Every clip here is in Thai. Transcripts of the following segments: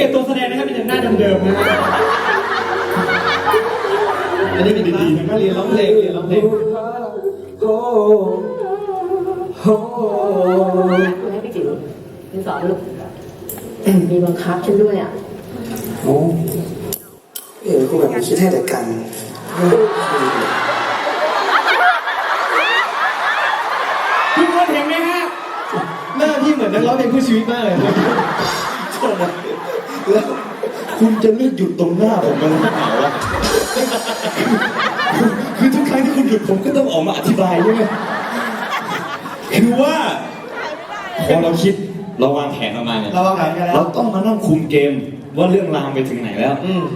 เกตตัวแสดงนะครับเป็นหน้าเดิมๆนะฮะอันนี้เป็นดีๆนะก็เรียนร้องเพลงเรียนร้องเพลงโอ้โหให้พี่จิ๋วเป็นสอนลูกมีบังคับฉันด้วยอะโอ้เอ๋กูแบบคิดให้แต่กันทุกคนเห็นไหมฮะหน้าที่เหมือนนักร้องเพลงเพื่ชีวิตมากเลยนะโทษนะ แล้วคุณจะเลือกหยุดตรงหน้าผมมันหรือเปล่าวะคือทุกครั้งที่คุณหยุดผมก็ต้องออกมาอธิบายใช่ไหมคือว่าพอเราคิดเราวางแผนออกมาเนี่ยเราวางแผนกันแล้ว เราต้องมานั่งคุมเกมว่าเรื่องราวไปถึงไหนแล้ว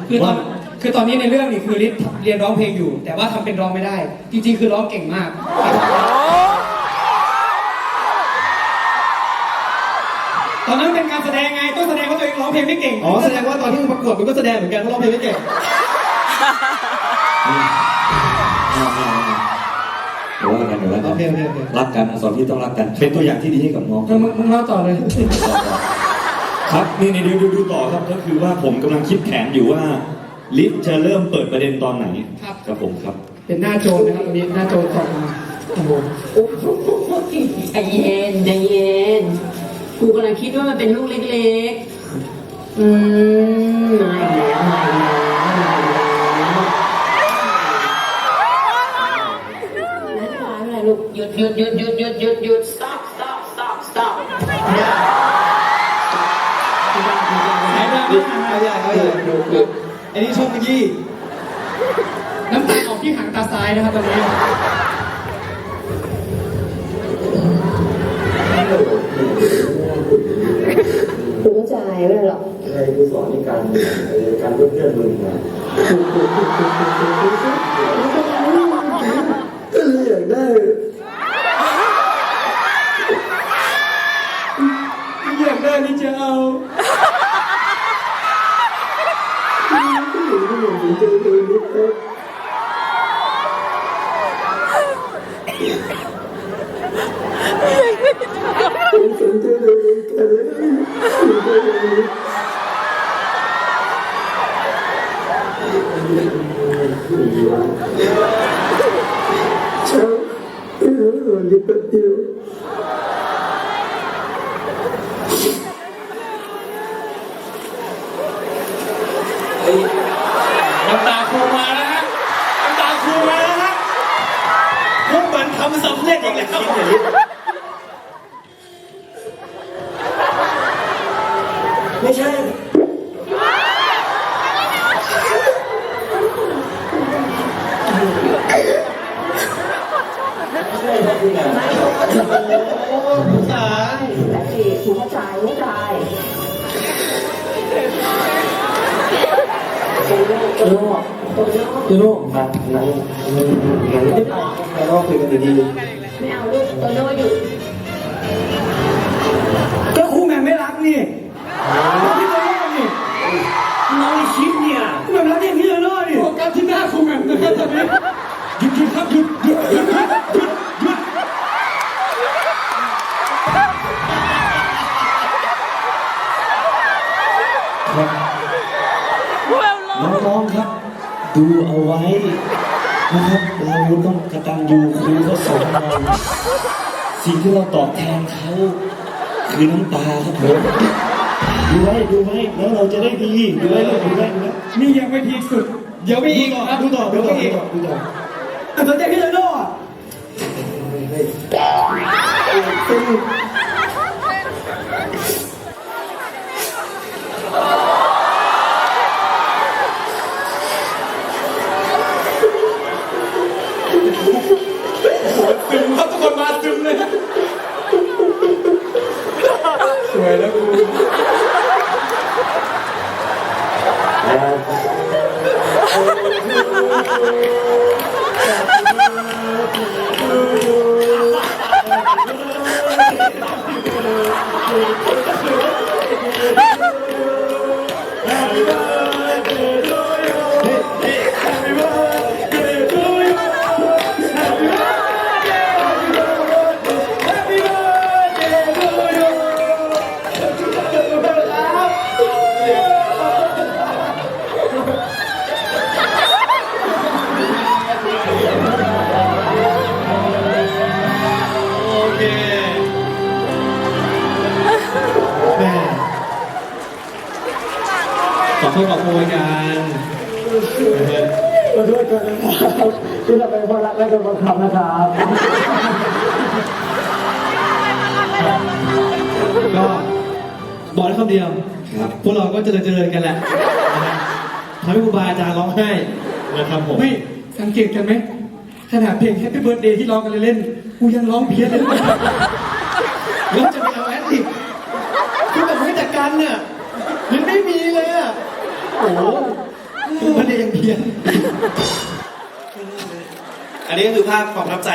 คือตอนคือตอนนี้ในเรื่องนี่คือลิศเรียนร้องเพลงอยู่ แต่ว่าทำเป็นร้องไม่ได้ จริงๆ คือร้องเก่งมาก ตอนนั้นเป็นการแสดงไงต้องแสดงว่าตัว เองร้องเพลงไม่เก่งอ๋อแสดงว่าตอนที่มึงประกวดมึงก็แสดงเหมือนกันว่าร้องเพลงไม่เก่งเดี๋ยวว่ากันเดี๋ยวว่าโอเคโอเคโอเครักกันสอนที่ต้องรักกัน เป็นตัวอย่างที่ดีให้กับน้องเออมึงมึงเล่าต่อเลยครับนี่นี่ดูดูดูต่อครับก็คือว่าผมกำลังคิดแผนอยู่ว่า ลิฟจะเริ่มเปิดประเด็นตอนไหนครับครับผมครับ เป็นหน้าโจรนะครับตอนนี้หน้าโจรส่องมาโอ้โหโอ้โหใจเย็นใจเย็นกูกำลังคิดว่ามันเป็นลูกเล็กๆ อืมมาอีกแล้วมาอีกแล้วมาอีกแล้วไม่เป็นไรไม่เป็นไรลูกหยุดหยุดหยุดหยุดหยุดหยุดหยุด stop stop stop stop หนบ้างเขาใหญ่เขาใหญ่อันนี้ชอบเมื่อกี้น้ำตาออกที่หางตาซ้ายนะครับตอนนี้ กูเข้าใจไม่เป็นไรหรอกใครกูสอนในการการเพื่อนเพื่อนมึงนะก็เลยอยากได้อยากได้นี่จะเอาสนใจเลยกันเลยเช้าเออวั นนี้แป๊บเดียวน้ำตาครูมาแล้วฮะน้ำตาครูมาแล้วฮะพวกมันทำสำเร็จอีกแล้ว ไม่ใช่แต่สิกูเข้าใจเข้าใจโตโน่โตโน่โตโน่พี่โน่มาหนังหนังไม่ได้ไปแล้วก็คุยกันดีไม่เอาลูกโตโน่หยุดก็ครูแหม่มไม่รักนี่ พี่โตโน่นี่น้องคิดเนี่ยครูแหม่มรักอย่างพี่โตโน่นี่โฟกัสที่หน้าครูแม่นะครับตอนนี้หยุดหยุดครับหยุดหยุดหยุดหยุดหยุดครับน้องๆครับ ดูเอาไว้นะครับเราต้องกระตันยูครูเขาสอนเราสิ่งที่เราตอบแทนเขาคือน้ำตาครับผม ดูไว้ดูไว้แล้วเราจะได้ดีดูไว้ลูกดูไว้ดูไว้นี่ยังไม่พีคสุด เดี๋ยวมีอีกครับดูต่อดูเดี๋ยวต่อมีดูอีกต่อดูต่อแต่สนใจพี่โตโน่อะ ซึ โทษขอโพยกันนะฮะขอโทษด้วยนะครับที่เราเป็นคนรักและโดนบังคับนะครับก็บอกได้คำเดียวพวกเราก็เจริญเจริญกันแหละนะฮะทำให้ครูบาอาจารย์ร้องไห้นะครับผมไม่สังเกตกันไหมขนาดเพลง Happy Birthday ที่ร้องกันเล่นๆกูยังร้องเพี้ยนเลยแล้วจะไปเอาแอดดิกคือแบบให้จัดการเนี่ยมันไม่มีเลยอะ โอ้โหมันเองเพี้ยนอันนี้ก็คือภาพความประทับใจ